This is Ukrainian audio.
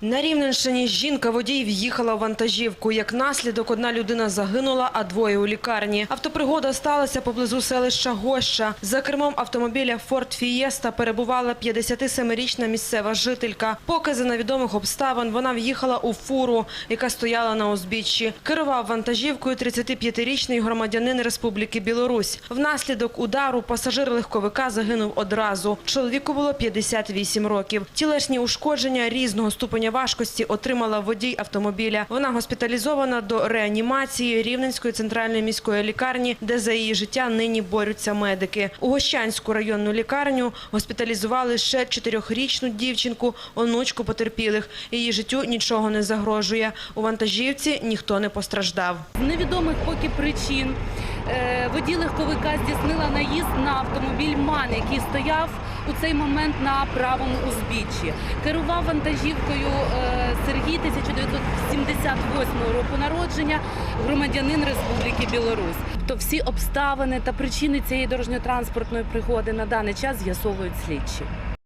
На Рівненщині жінка водій в'їхала в вантажівку. Як наслідок, одна людина загинула, а двоє у лікарні. Автопригода сталася поблизу селища Гоща. За кермом автомобіля «Форд Фієста» перебувала 57-річна місцева жителька. Поки за невідомих обставин вона в'їхала у фуру, яка стояла на узбіччі. Керував вантажівкою 35-річний громадянин Республіки Білорусь. Внаслідок удару пасажир легковика загинув одразу. Чоловіку було 58 років. Тілесні ушкодження різного ступеня важкості отримала водій автомобіля. Вона госпіталізована до реанімації Рівненської центральної міської лікарні, де за її життя нині борються медики. У Гощанську районну лікарню госпіталізували ще чотирьохрічну дівчинку, онучку потерпілих. Її життю нічого не загрожує. У вантажівці ніхто не постраждав. З невідомих поки причин водій легковика здійснила наїзд на автомобіль МАН, який стояв у цей момент на правому узбіччі. Керував вантажівкою е, Сергій 1978 року народження, громадянин Республіки Білорусь. Тобто всі обставини та причини цієї дорожньо-транспортної пригоди на даний час з'ясовують слідчі.